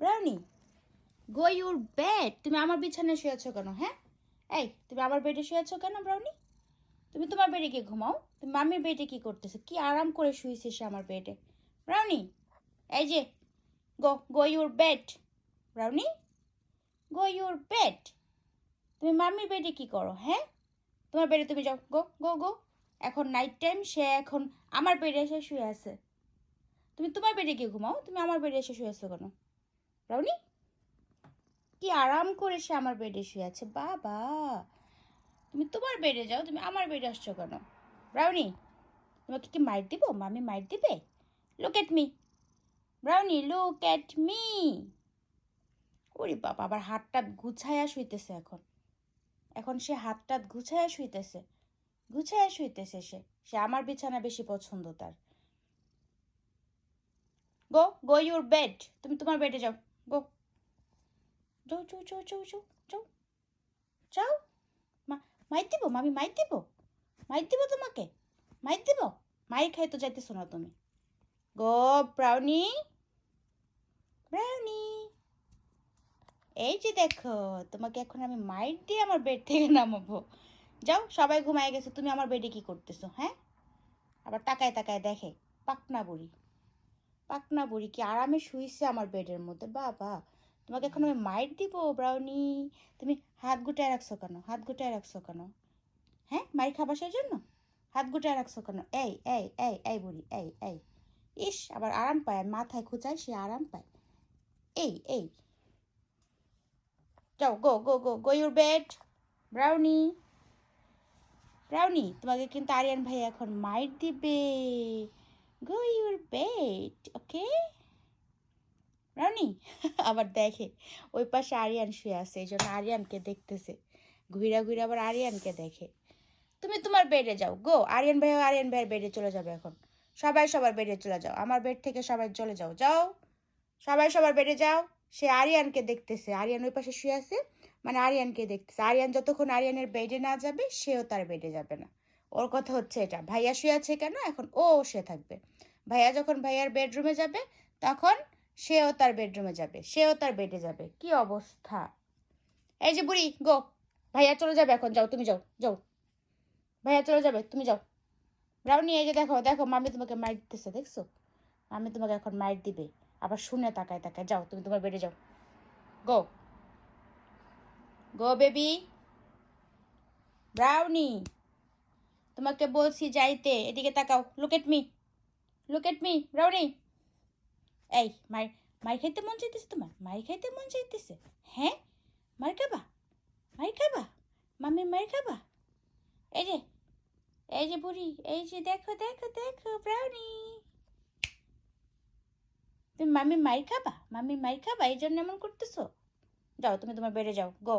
Brownie go your bed তুমি আমার বিছানায় শুয়ে শুয়েছো কেন হ্যাঁ? এই, তুমি আমার বেডে শুয়েছো কেন ব্রাউনি তুমি তোমার বেডে গিয়ে ঘুমাও। তুমি মামির বেডে কি করতেছো? কি আরাম করে শুয়েছে সে আমার বেডে। ব্রাউনি এই যে go go your bed Brownie go your bed তুমি মামির বেডে কি করো হ্যাঁ? তোমার বেডে তুমি যাও গো গো গো এখন নাইট টাইম সে এখন আমার বেডে এসে শুয়ে আছে। তুমি তোমার বেডে গিয়ে ঘুমাও। তুমি আমার বেডে এসে শুয়ে আছো কেন? রাউনি? কি আরাম করে সে আমার বেডে শুয়ে আছে। বাবা, তুমি তোমার বেডে যাও, তুমি আমার বেডে আসছো কেন? ব্রাউনি তোমাকে কি মাইট দিব? মামি মাইট দিবে? Look at me Brownie look at me ওরে বাবা, আবার হাতটা গুছায়া শুইতেছে এখন। এখন সে হাতটা গুছায়া শুইতেছে গুছায়া শুইতেছে সে। সে আমার বিছানা বেশি পছন্দ তার। গো গো ইউর বেড তুমি তোমার বেডে যাও। গো যাও যাও যাও যাও যাও যাও যাও মা মাইর দিব মামি মাইর দিব মাইর দিব তোমাকে মাইর দিব মাইর খাই তো যাইতেছো না তুমি গো ব্রাউনি ব্রাউনি এই যে দেখো তোমাকে এখন আমি মাইর দিয়ে আমার বেড থেকে নামাবো যাও সবাই ঘুমায় গেছে তুমি আমার বেডে কি করতেছো হ্যাঁ আবার তাকায় তাকায় দেখে পাকনা বুড়ি পাকনা বুড়ি, কি আরামে শুইছে আমার বেডের মধ্যে? বাবা, তোমাকে এখন আমি মাইট দিব, ব্রাউনি? তুমি হাত গুটায় রাখছো কেন? হাত গুটায় রাখছো কেন? হ্যাঁ? মাইর খাবার সেই জন্য? হাত গুটায় রাখছো কেন? এই এই এই এই বুড়ি, এই এই। ইস, আবার আরাম পায় মাথায় খুঁচায়, সে আরাম পায়। এই এই। যাও, go go go go your bed, Brownie. Brownie, তোমাকে কিন্তু আরিয়ান ভাই এখন মাইট দিবে। গো ইউর বেড ওকে রানি আবার দেখে। ওই পাশে আরিয়ান শুয়ে আছে, এই জন্য আরিয়ানকে দেখতেছে। ঘুরা ঘুরে আবার আরিয়ানকে দেখে। তুমি তোমার বেডে যাও, গো। আরিয়ান ভাই, আরিয়ান ভাইয়ের বেডে চলে যাবে এখন। সবাই সবার বেডে চলে যাও। আমার বেড থেকে সবাই চলে যাও যাও। সবাই সবার বেডে যাও। সে আরিয়ানকে দেখতেছে। আরিয়ান ওই পাশে শুয়ে আছে মানে আরিয়ানকে দেখতেছে। আরিয়ান যতক্ষণ আরিয়ানের বেডে না যাবে, সেও তার বেডে যাবে না। ওর কথা হচ্ছে এটা। ভাইয়া শুয়ে আছে কেন? এখন ও সে থাকবে। ভাইয়া যখন ভাইয়ার বেডরুমে যাবে, তখন সেও তার বেডরুমে যাবে, সেও তার বেডে যাবে। কি অবস্থা? এই যে বুড়ি, গো, ভাইয়া চলে যাবে এখন, যাও, তুমি যাও যাও। ভাইয়া চলে যাবে, তুমি যাও। ব্রাউনি এই যে দেখো দেখো, মামি তোমাকে মাইট দিতেছে, দেখছ? মামি তোমাকে এখন মাইট দিবে। আবার শুনে তাকায় তাকায়, যাও, তুমি তোমার বেডে যাও। গো। গো বেবি ব্রাউনি তোমাকে বলছি যাইতে, এদিকে তাকাও look at me look at me Brownie এই মাই মাই খাইতে মন চাইতেছে তোমার মাই খাইতে মন চাইতেছে হ্যাঁ মার খাবা মার খাবা মামির মার খাবা এই যে এই যে বুড়ি এই যে দেখো দেখো দেখো ব্রাউনি তুমি মামি মাই খাবা মামি মাই খাবা এই জন্য এমন করতেছো যাও তুমি তোমার বেড়ে যাও গো